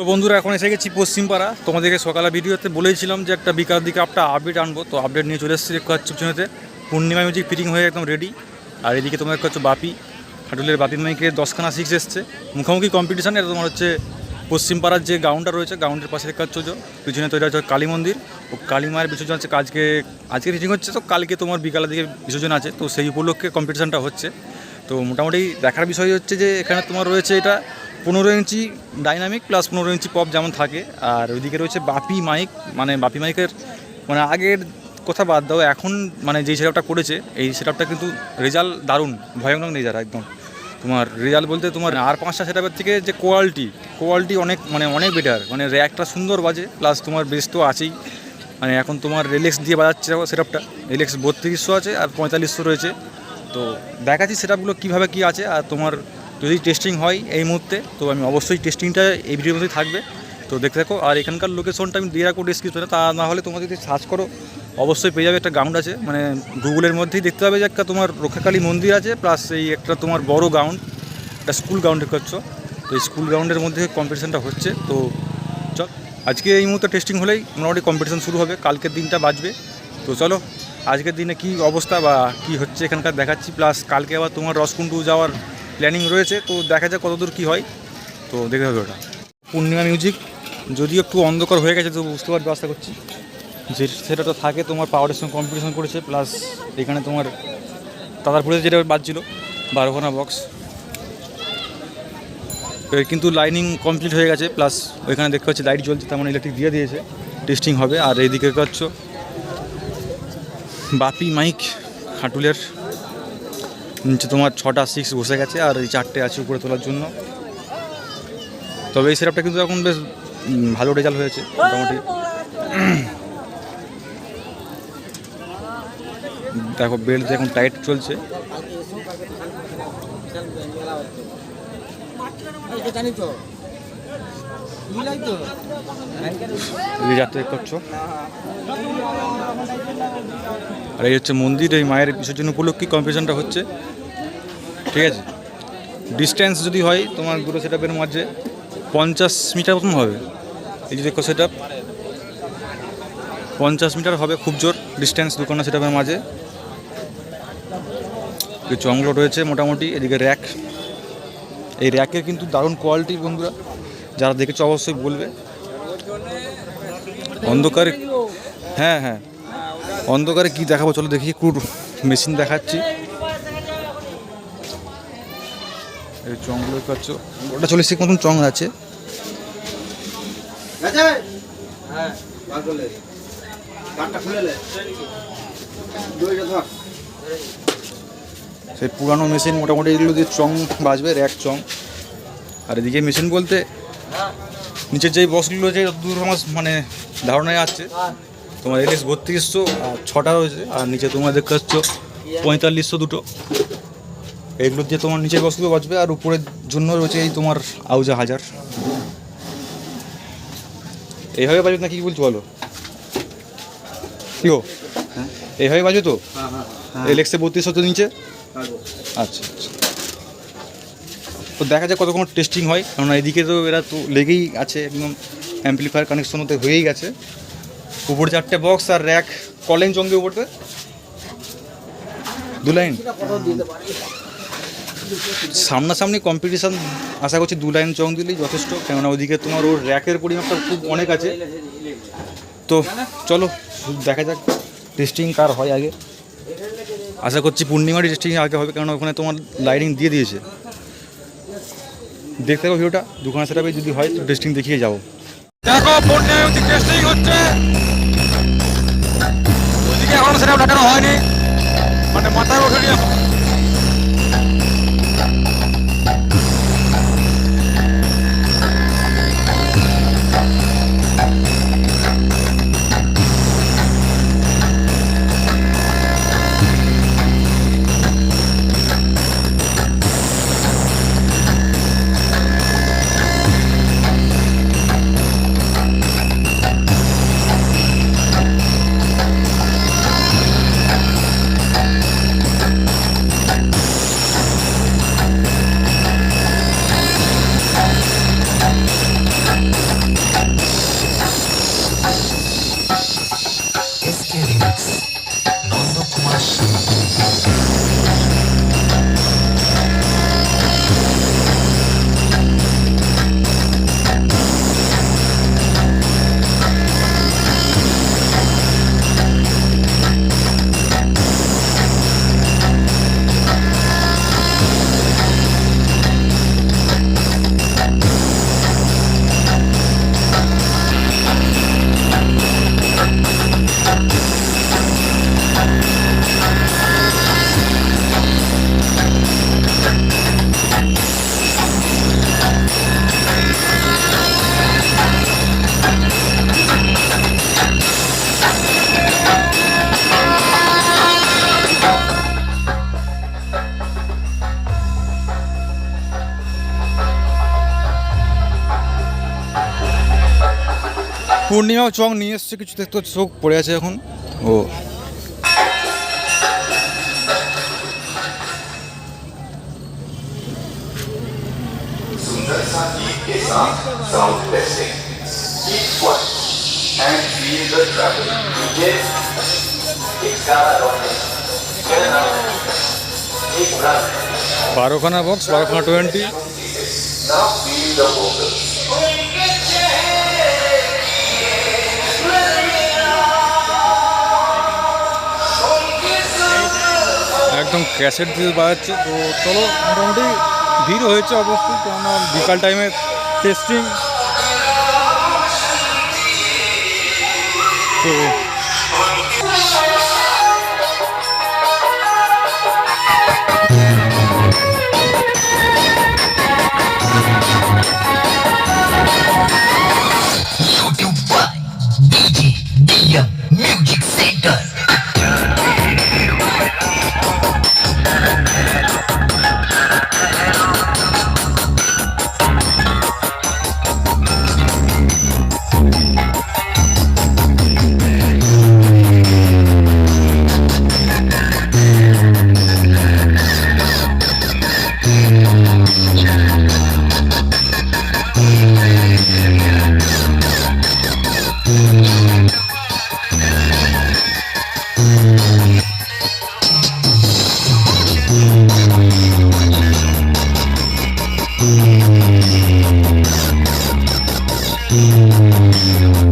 তো বন্ধুরা, এখন এসে গেছি পশ্চিমপাড়া। তোমাদেরকে সকালে ভিডিওতে বলেছিলাম যে একটা বিকাল দিকে একটা আপডেট আনব। তো আপডেট নিয়ে চলে এসেছি দেখতে পাচ্ছি পিছনেতে। পূর্ণিমা মিউজিক ফিটিং হয়ে একদম রেডি আর এদিকে তোমার হচ্ছে বাপি। হাটুলের বাপি মাইকে দশখানা সিক্স এসছে। মুখোমুখি কম্পিটিশান এটা তোমার হচ্ছে পশ্চিমপাড়ার যে গ্রাউন্ডটা রয়েছে গ্রাউন্ডের পাশে দেখতে পাচ্ছ পিছনে তো এটা হচ্ছে কালী মন্দির। ও কালী মায়ের বিসর্জন হচ্ছে আজকে আজকে ফিটিং হচ্ছে, তো কালকে তোমার বিকালের দিকে বিসর্জন আছে। তো সেই উপলক্ষে কম্পিটিশানটা হচ্ছে। তো মোটামুটি দেখার বিষয় হচ্ছে যে, এখানে তোমার রয়েছে এটা পনেরো ইঞ্চি ডাইনামিক প্লাস পনেরো ইঞ্চি পপ যেমন থাকে, আর ওইদিকে রয়েছে বাপি মাইক মানে বাপি মাইকের মানে আগের কথা বাদ দাও, এখন মানে যেই সেটআপটা করেছে, এই সেটআপটা কিন্তু রেজাল্ট দারুণ, ভয়ানক নেই যারা একদম। তোমার রেজাল্ট বলতে তোমার আর পাঁচটা সেটআপের থেকে যে কোয়ালিটি কোয়ালিটি অনেক মানে অনেক বেটার মানে র্যাকটা সুন্দর বাজে প্লাস তোমার বেস তো আছেই। মানে এখন তোমার রিলেক্স দিয়ে বাজাচ্ছে সেটআপটা রিলেক্স বত্রিশশো আছে আর পঁয়তাল্লিশশো রয়েছে। তো দেখাচ্ছি সেটআপগুলো কীভাবে কী আছে, আর তোমার যদি টেস্টিং হয় এই মুহূর্তে, তো আমি অবশ্যই টেস্টিংটা এই ভিডিওর মধ্যেই থাকবে। তো দেখতে থাকো, আর এখানকার লোকেশনটা আমি দিয়ে রাখব ডিসক্রিপশনে তা না হলে তোমরা যদি সার্চ করো, অবশ্যই পেয়ে যাবে একটা গ্রাউন্ড আছে। মানে গুগলের মধ্যেই দেখতে পাবে যে একটা তোমার রক্ষাকালী মন্দির আছে প্লাস এই একটা তোমার বড় গ্রাউন্ড একটা স্কুল গ্রাউন্ড করছ তো এই স্কুল গ্রাউন্ডের মধ্যে কম্পিটিশানটা হচ্ছে। তো চল, আজকে এই মুহূর্তে টেস্টিং হলেই মোটামুটি কম্পিটিশান শুরু হবে। কালকের দিনটা বাজবে তো চলো, আজকের দিনে কি অবস্থা বা কি হচ্ছে এখানকার দেখাচ্ছি। প্লাস কালকে আবার তোমার রসকুন্ডু যাওয়ার প্ল্যানিং রয়েছে, তো দেখা যাক কতদূর কী হয়। তো দেখে হবে ওটা। পূর্ণিমা মিউজিক যদিও একটু অন্ধকার হয়ে গেছে তো বুঝতে পারবে আশা করছি। যে সেটা তো থাকে, তোমার পাওয়ারের সঙ্গে কম্পিটিশন করেছে প্লাস এখানে তোমার তাদারপুরে যেটা বাজছিল, বারোখানা বক্স কিন্তু লাইনিং কমপ্লিট হয়ে গেছে প্লাস ওইখানে দেখতে পাচ্ছি লাইট জ্বলছে তেমন ইলেকট্রিক দিয়ে দিয়েছে। টেস্টিং হবে, আর এইদিকে পাচ্ছ, বাপি মাইক, হাটুলের নিচে তোমার ছটা সিক্স বসে গেছে আর এই চারটে আছে উপরে তোলার জন্য। তবে এই সেটআপটা কিন্তু এখন বেশ ভালো রেজাল্ট হয়েছে, মোটামুটি। দেখো বেল্ট এখন টাইট চলছে। জানি তো। আর এই হচ্ছে মন্দির, এই মায়ের বিসর্জন উপলক্ষে কম্পিটিশনটা হচ্ছে। ঠিক আছে? ডিস্টেন্স যদি হয়, তোমার দুটো সেট আপের মাঝে পঞ্চাশ মিটার মতন হবে। এই যে দেখো সেট পঞ্চাশ মিটার হবে খুব জোর ডিস্টেন্স দুখানা সেট আপের মাঝে অঙ্গল রয়েছে মোটামুটি, এদিকে র্যাক এই র্যাকের কিন্তু দারুণ কোয়ালিটি বন্ধুরা। যারা দেখেছ অবশ্যই বলবে। অন্ধকারে হ্যাঁ হ্যাঁ। অন্ধকারে কি দেখাবো? চলো দেখি, একটু মেশিন দেখাচ্ছি। এই চংগুলো পাচ্ছ ওটা চল্লিশ মতন চং আছে। সেই পুরানো মেশিন মোটামুটি এগুলো দিয়ে চং বাজবে, র্যাক চং। আর এদিকে মেশিন বলতে নিচের যেই বক্সগুলো যে দূর আমার মানে ধারণায় আছে তোমার এলএস বত্রিশশো আর ছটা রয়েছে আর নিচে তোমার দেখতে পাচ্ছ পঁয়তাল্লিশশো দুটো। এগুলো দিয়ে তোমার নিচের বক্সগুলো বাজবে আর উপরের জন্য রয়েছে এই তোমার আউজা হাজার। এইভাবে বাজবে না কি বলছো বলো? কি গো? এইভাবে বাজবে তো? হ্যাঁ হ্যাঁ এলেক্সে বত্রিশশো তো নিচে? আচ্ছা আচ্ছা। তো দেখা যাক কতক্ষণ টেস্টিং হয়। কারণ এদিকে তো এরা তো লেগেই আছে একদম অ্যাম্পলিফায়ার কানেকশন ওতে হয়েই গেছে। উপরে চারটে বক্স আর র্যাক কলেন চঙ্গে উপরতে? দু লাইন সামনাসামনি কম্পিটিশান আশা করছি দু লাইন চং দিলেই যথেষ্ট। কেননা ওইদিকে তোমার ওর র্যাকের পরিমাপটা খুব অনেক আছে। তো চলো, দেখা যাক টেস্টিং কার হয় আগে। আশা করছি পূর্ণিমারই টেস্টিং আগে হবে কারণ ওখানে তোমার লাইটিং দিয়ে দিয়েছে। দেখতে পাবো ভিডিওটা দোকানে সেটা যদি হয় তো টেস্টিং দেখিয়ে যাব। দেখো টেস্টিং হচ্ছে। ওইদিকে সেটা লাগানো হয়নি? মানে মাথায় ওঠেনি পূর্ণিমা চং নিয়ে এসছে, কিছু দেখতে চোখ পড়ে আছে এখন। ও। বারোখানা বক্স বারোখানা টোয়েন্টি একদম ক্যাসেট দিয়ে বাজাচ্ছে তো চলো, মোটামুটি ভিড় হয়েছে অবশ্যই, কেননা বিকাল টাইমে টেস্টিং তো Thank you.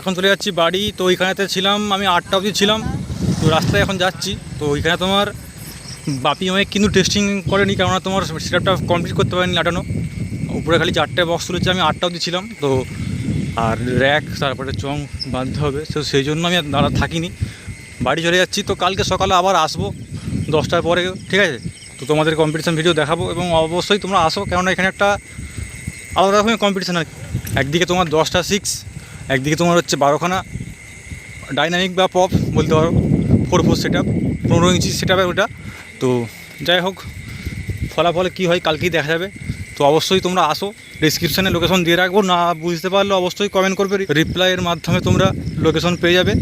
এখন চলে যাচ্ছি বাড়ি। তো ওইখানেতে ছিলাম, আমি আটটা অবধি ছিলাম। তো রাস্তায় এখন যাচ্ছি। তো ওইখানে তোমার বাপি আমাকে কিন্তু টেস্টিং করেনি, কেননা তোমার সেটআপটা কমপ্লিট করতে পারেনি লাটানো। উপরে খালি চারটে বক্স তুলেছে, আমি আটটা অবধি ছিলাম। তো আর র্যাক তারপরে চং বাঁধতে হবে। তো সেই জন্য আমি আর দাঁড়া থাকিনি। বাড়ি চলে যাচ্ছি। তো কালকে সকালে আবার আসব, দশটার পরে, ঠিক আছে? তো তোমাদের কম্পিটিশান ভিডিও দেখাবো এবং অবশ্যই তোমরা আসো, কেননা এখানে একটা আলাদা রকমের কম্পিটিশান। একদিকে তোমার দশটা সিক্স একদিকে তোমার হচ্ছে বারোখানা ডাইনামিক বা পপ বলতে পারো ফোর ফোর সেট আপ পনেরো ইঞ্চি সেট ওটা। তো যাই হোক, ফলাফল কি হয় কালকেই দেখা যাবে। তো অবশ্যই তোমরা আসো ডিসক্রিপশানে লোকেশন দিয়ে রাখব, না বুঝতে পারলে অবশ্যই কমেন্ট করবে। রিপ্লাইয়ের মাধ্যমে তোমরা লোকেশন পেয়ে যাবে।